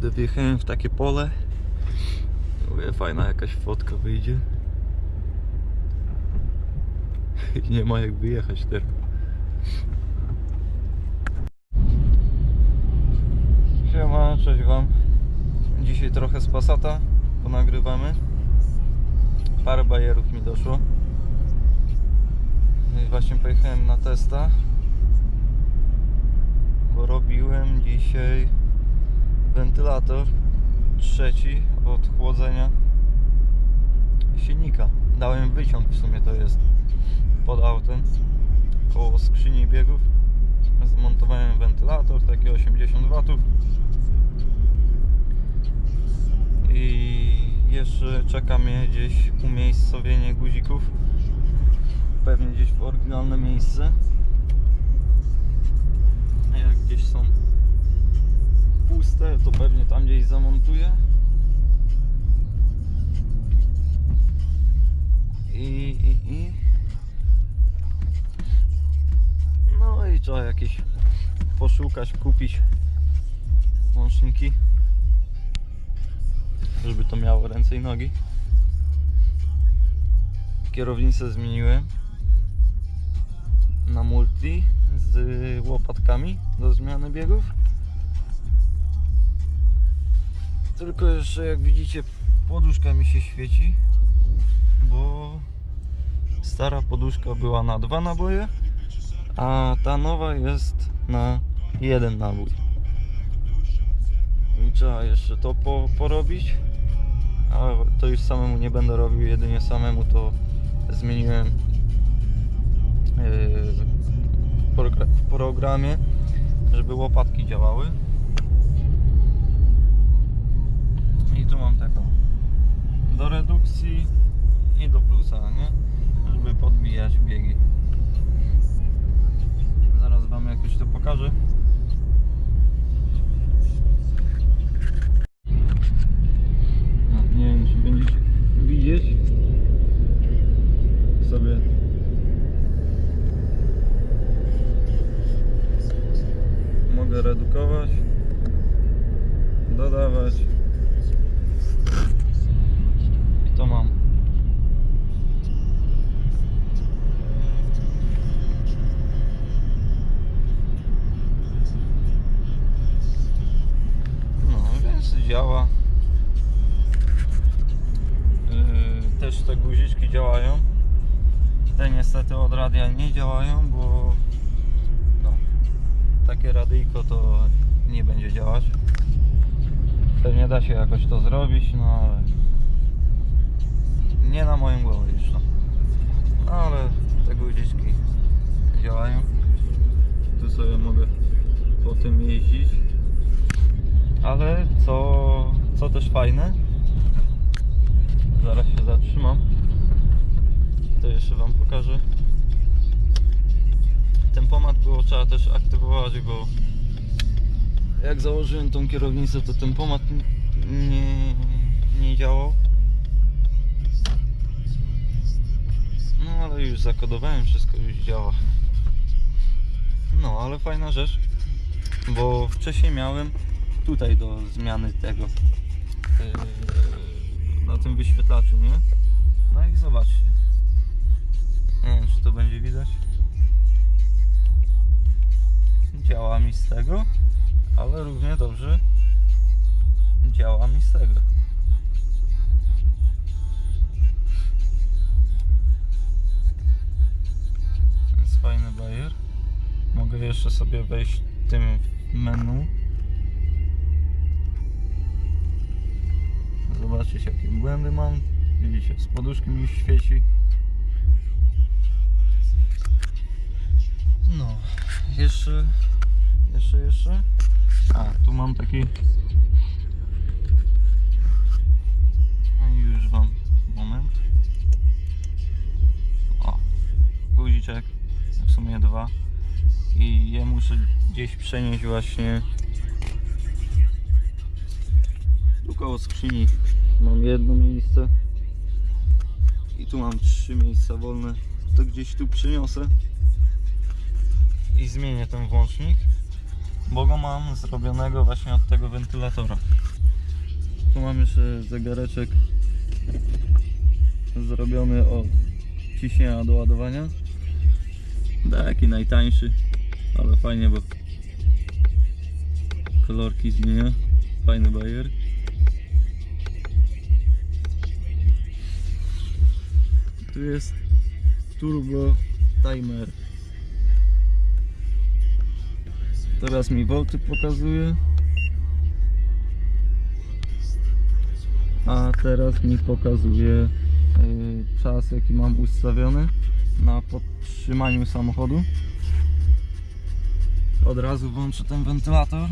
Kurde, wjechałem w takie pole. Mówię, fajna jakaś fotka wyjdzie. I nie ma jak wyjechać teraz. Siema, cześć wam. Dzisiaj trochę z Passata ponagrywamy. Parę bajerów mi doszło. No I właśnie pojechałem na testa. Bo robiłem dzisiaj wentylator trzeci od chłodzenia silnika. Dałem wyciąg w sumie to jest pod autem koło skrzyni biegów. Zmontowałem wentylator taki 80 W i jeszcze czeka mnie gdzieś umiejscowienie guzików pewnie gdzieś w oryginalne miejsce jak gdzieś są puste to pewnie tam gdzieś zamontuję i, i, i no i trzeba jakieś poszukać, kupić łączniki żeby to miało ręce i nogi. Kierownicę zmieniłem na multi z łopatkami do zmiany biegów. Tylko jeszcze jak widzicie poduszka mi się świeci, bo stara poduszka była na dwa naboje, a ta nowa jest na jeden nabój. I trzeba jeszcze to po, porobić. A to już samemu nie będę robił, jedynie samemu to zmieniłem yy, w progra- w programie, żeby łopatki działały. Tu mam taką do redukcji i do plusa, nie? Żeby podbijać biegi. Zaraz wam jakoś to pokażę. Działają. Te niestety od radia nie działają, bo no, takie radyjko to nie będzie działać. Pewnie da się jakoś to zrobić, no ale nie na moją głowę już no. no ale te guziczki działają. Tu sobie mogę po tym jeździć. Ale co, co też fajne, zaraz się zatrzymam. To jeszcze Wam pokażę. Tempomat było trzeba też aktywować, bo jak założyłem tą kierownicę, to tempomat nie, nie działał. No ale już zakodowałem, wszystko już działa. No ale fajna rzecz, bo wcześniej miałem tutaj do zmiany tego yy, na tym wyświetlaczu, nie? No i zobaczcie. Nie wiem, czy to będzie widać. Działa mi z tego, ale równie dobrze działa mi z tego. Jest fajny bajer. Mogę jeszcze sobie wejść tym menu. Zobaczyć jakie błędy mam. Widzicie, z poduszki mi świeci. Jeszcze, jeszcze, jeszcze. A, tu mam taki. No już wam moment. O, guziczek, w sumie dwa. I je muszę gdzieś przenieść właśnie tu koło skrzyni mam jedno miejsce I tu mam trzy miejsca wolne. To gdzieś tu przyniosę. I zmienię ten włącznik. Bo go mam zrobionego właśnie od tego wentylatora. Tu mam jeszcze zegareczek zrobiony od ciśnienia do ładowania. Taki najtańszy, ale fajnie, bo kolorki zmienia. Fajny bajer. Tu jest turbo timer. Teraz mi volty pokazuje. A teraz mi pokazuje y, czas jaki mam ustawiony na podtrzymaniu samochodu. Od razu włączę ten wentylator.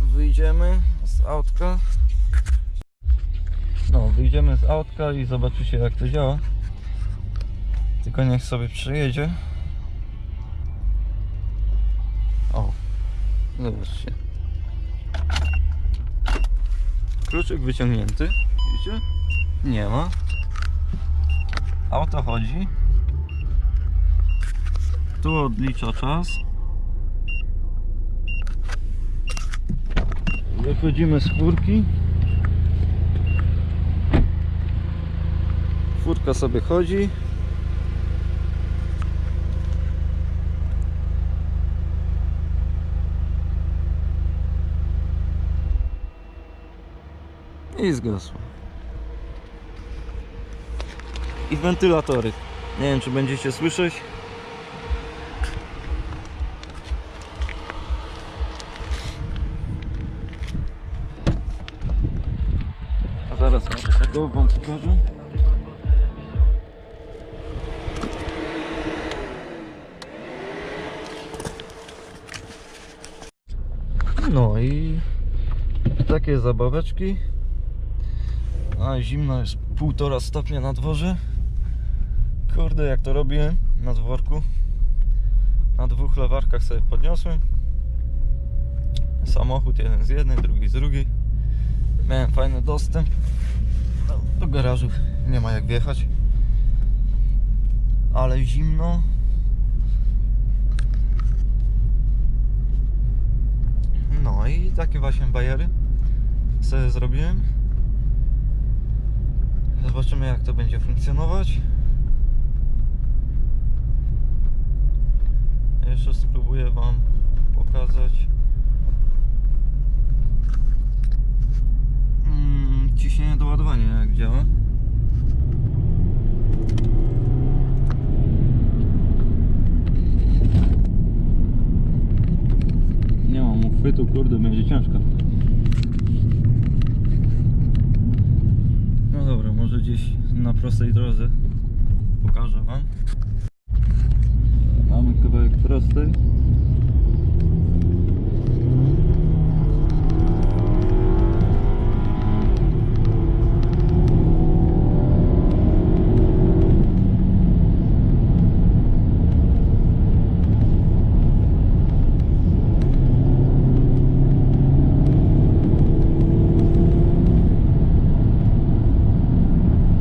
Wyjdziemy z autka. No, wyjdziemy z autka i zobaczycie jak to działa. Tylko niech sobie przyjedzie. Zobaczcie. Kluczyk wyciągnięty, widzicie? Nie ma. Auto chodzi. Tu odlicza czas. Wychodzimy z furki. Furka sobie chodzi. I zgasło. I wentylatory. Nie wiem czy będziecie słyszeć. A zaraz tego wam pokażę. No i takie zabaweczki. A zimno jest półtora stopnia na dworze. Kurde, jak to robię na dworku. Na dwóch lewarkach sobie podniosłem. Samochód jeden z jednej, drugi z drugiej. Miałem fajny dostęp. No, do garażu nie ma jak wjechać. Ale zimno. No i takie właśnie bajery sobie zrobiłem. Zobaczymy jak to będzie funkcjonować. Jeszcze spróbuję Wam pokazać mm, ciśnienie do ładowania jak działa. Nie mam uchwytu, kurde, będzie ciężko. No dobra, może gdzieś na prostej drodze pokażę Wam. Mamy kawałek prostej.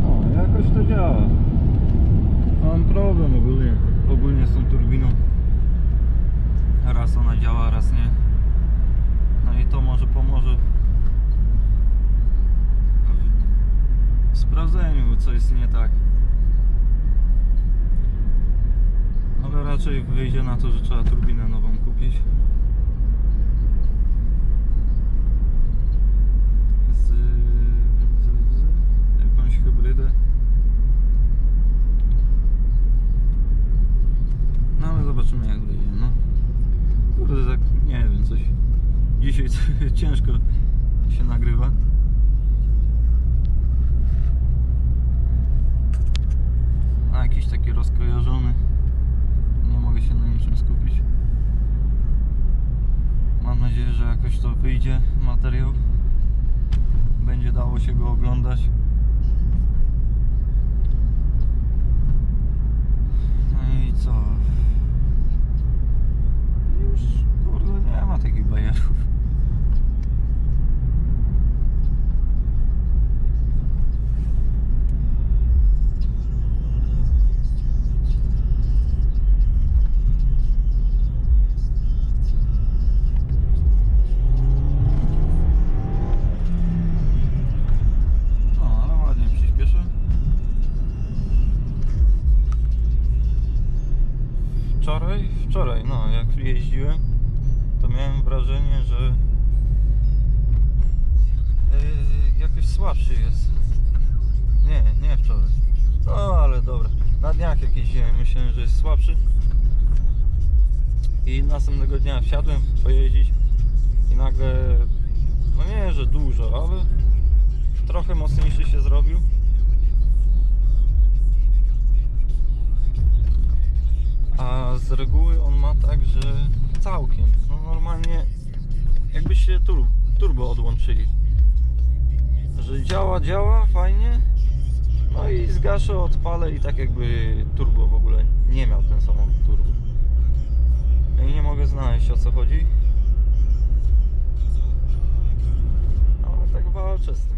O, jakoś to działa. Mam problem ogólnie, ogólnie z tą turbiną. Raz ona działa, raz nie. No i to może pomoże w sprawdzeniu, co jest nie tak. Ale raczej wyjdzie na to, że trzeba turbinę nową kupić. Z, z, z jakąś hybrydę. No ale zobaczymy jak wyjdzie, no. Kurde, tak, nie wiem, coś... Dzisiaj ciężko się nagrywa. Jeździłem, to miałem wrażenie, że yy, jakoś słabszy jest. Nie, nie wczoraj. No ale dobra. Na dniach jakiś dzień myślałem, że jest słabszy. I następnego dnia wsiadłem pojeździć i nagle, no nie, że dużo, ale trochę mocniejszy się zrobił. z reguły on ma tak, że całkiem, no normalnie jakby się turbo, turbo odłączyli. Że działa, działa, fajnie, no i zgaszę, odpalę i tak jakby turbo w ogóle nie miał ten samochód turbo. I nie mogę znaleźć o co chodzi. No, ale tak walczę z tym.